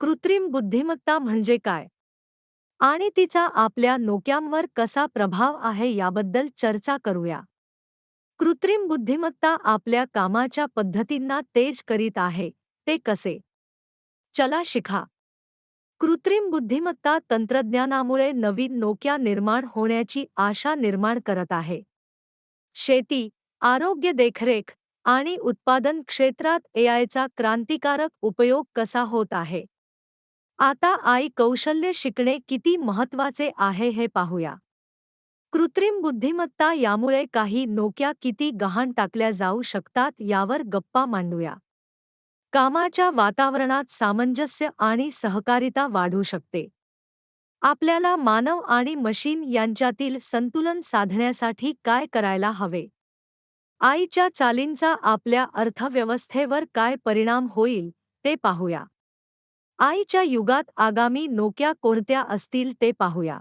कृत्रिम बुद्धिमत्ता म्हणजे काय? आणि तिचा आपल्या नोक्यांवर कसा प्रभाव आहे याबद्दल चर्चा करूया. कृत्रिम बुद्धिमत्ता आपल्या कामाच्या पद्धतींना तेज करीत आहे ते कसे? चला शिखा कृत्रिम बुद्धिमत्ता तंत्रज्ञानामुळे नवीन नोक्या निर्माण होण्याची आशा निर्माण करत आहे. शेती आरोग्य देखरेख आणि उत्पादन क्षेत्रात एआयचा क्रांतिकारक उपयोग कसा होत आहे? आता आई कौशल्य शिकणे किती महत्त्वाचे आहे हे पाहूया. कृत्रिम बुद्धिमत्ता यामुळे काही नोक्या किती गहाण टाकल्या जाऊ शकतात यावर गप्पा मांडूया. कामाच्या वातावरणात सामंजस्य आणि सहकारिता वाढू शकते. आपल्याला मानव आणि मशीन यांच्यातील संतुलन साधण्यासाठी काय करायला हवे? आईच्या चालींचा आपल्या अर्थव्यवस्थेवर काय परिणाम होईल ते पाहूया. आईच्या युगात आगामी नोक्या कोणत्या असतील ते पाहूया.